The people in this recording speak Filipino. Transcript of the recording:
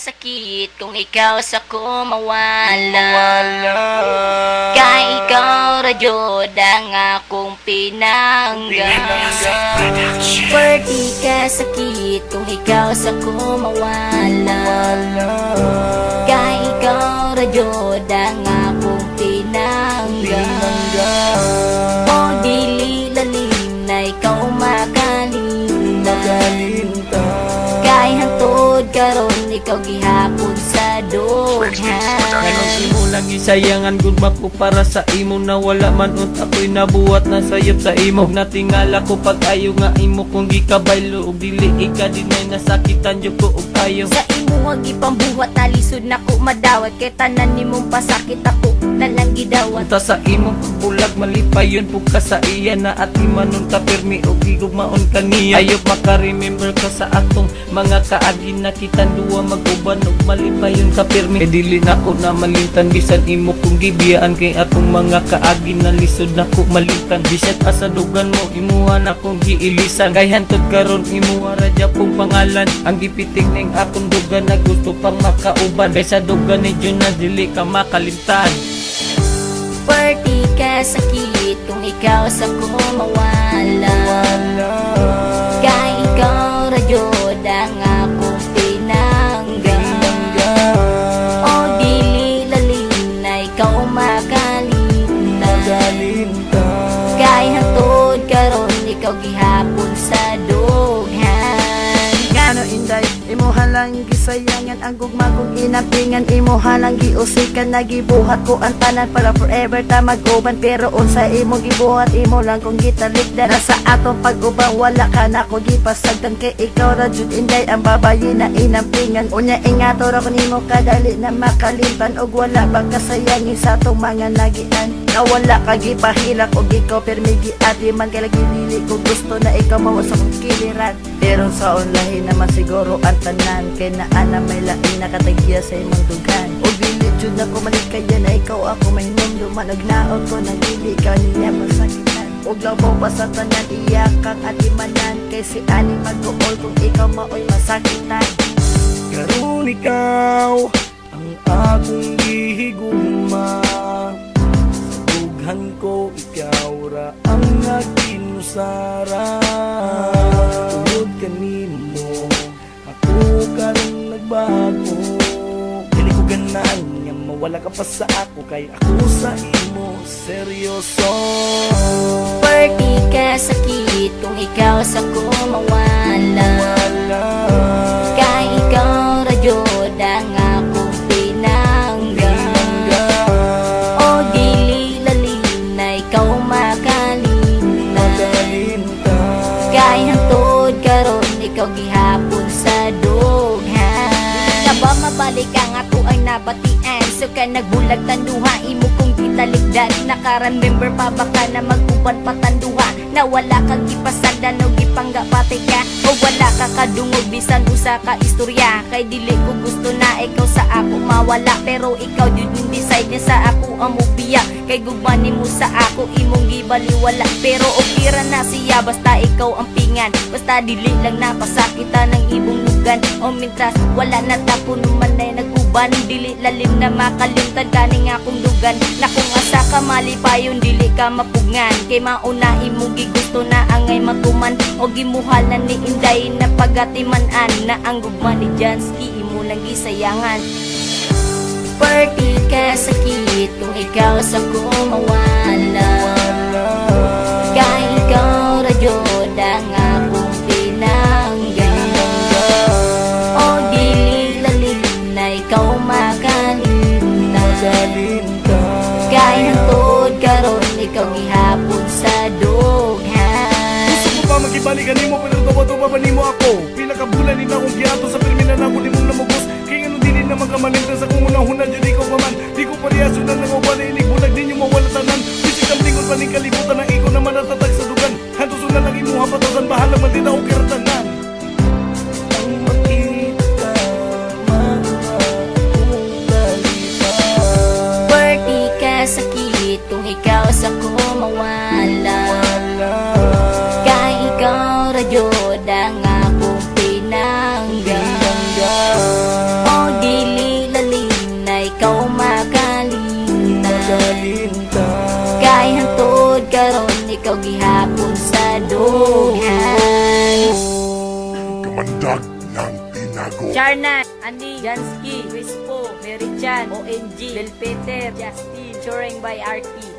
sakit kung ikaw sa ko mawala Wala Kay ikaw radyod ang akong pinangga Perdi ka sakit kung ikaw sa ko mawala Kay ikaw radyod ang akong karon ikaw gihapon sa dughan Anong imo lang isayangan gudma ko para sa imo. Na wala man ut ako'y nabuhat na sayop sa imo. Natingala ko pag ayo nga imo. Kung gikabaylo ug dili ika dinay nasakitan jud ko ug ayo. Sa imo ang ipambuhat na lisod na ko madawat. Kay tanan nimong pasakit ako na lang gidawat sa imo bulag malipayon pug ka sa iya na at manon ka permi og gigugmaon ka niya. Ayop maka-remember ka sa atong mga kaagi na kitang duwa mag-uban og malipayon ka permi e dili na ko na malintan bisan imo kung gibiyaan kay atong mga kaagi na lisod na ko malintan bisan asa dugan mo imuha na kong giilisan. Kay hantod karon imuha ra pong pangalan. Ang gipitik ning akong dugan na gusto pang makauban. Kay sa dugan ni Jun na dili ka makalimtan. Party ka sakit kung ikaw sa ko Ngano inday, imuha lang gisayangan ang gugma kong inampingan Imuha lang giusikan na gibuhat ko ang tanan para forever ta mag-uban. Pero unsa imo gibuhat, imo lang kong gitalikdan Nasa atong pag-uban, wala ka na ko gipasagdan. Kay ikaw ra jud inday, ang babayi na inampingan Unya ingato ra ko nimo kadali na makalimtan Og wala ba kasayangi sa atong mga nagian? Na wala ka gipahilak og ikaw permigi ati man kay lagi ko gusto na ikaw mawa sa kong kiliran. Pero sa online naman siguro ang tanan. Kay naa na may lain nakatagya sa imong dugan. O dili jud na ko malikaya na ikaw ako may mundo. Managnaot ko na dili ka niya masakitan Og labaw pa sa tanan iyakang at imanan Kay si ani mag-uol kung ikaw maoy masakitan. Karon ikaw ang akong gihigugma. Sa dughan ko ikaw ra ang nagkinusara nagbago Dili ko ganan nga mawala ka pa sa ako kay ako sa imo. Seryoso. Party ka sakit kung ikaw sa ko Na ba mabalik ang ako ang nabatian. So ka nagbulag tanduha imo kong gitaligdan. Naka-remember pa ba ka na mag-uban patanduha Na wala kang gipasandan o gipangga pati ka. O wala ka kadungog bisan usa ka istorya. Kay dili ko gusto mawala Pero ikaw yun yung decide sa ako ang mubiya Kay gugman mo sa ako imong gibaliwala. Pero okay ra na siya basta ikaw ang pingan. Basta dili lang napasakita ng ibong lugan. O mintras wala na tapon man ay naguban Dili lalim na makalimtan kaning akong dugan. Na kung asa ka malipayon dili ka mapugngan Kay mauna imo gigusto na angay matuman. O gimuhal na ni Inday na pagatimanan Na ang gugma ni Jansky imo lang gisayangan Party ka sakit kung ikaw sa ko mawala Kay ikaw radyod ang akong pinangga O dili lalim na ikaw makalinda Kay hantod karon ikaw gihapon sa dughan. Gusto ko pa magibalikan nimo pero tuwa-tuwa pa nimo ako? Pila ka bulan ni na akong giato sa permina na ako nimong namugos Kaya ano din na magkamalintan sa kung unang-una na nangawa na inig bulag ninyo mawala tanan Bisig ang lingon pa ning kalibutan na ikaw naman natatag sa dugan. Hantos na lang imuha patasan bahala man din ako kiratanan pamandag ng pinago. Charna, Ani, Jansky, Crispo, Merichan, ONG, Belpeter, Justin, Choreng by Arki.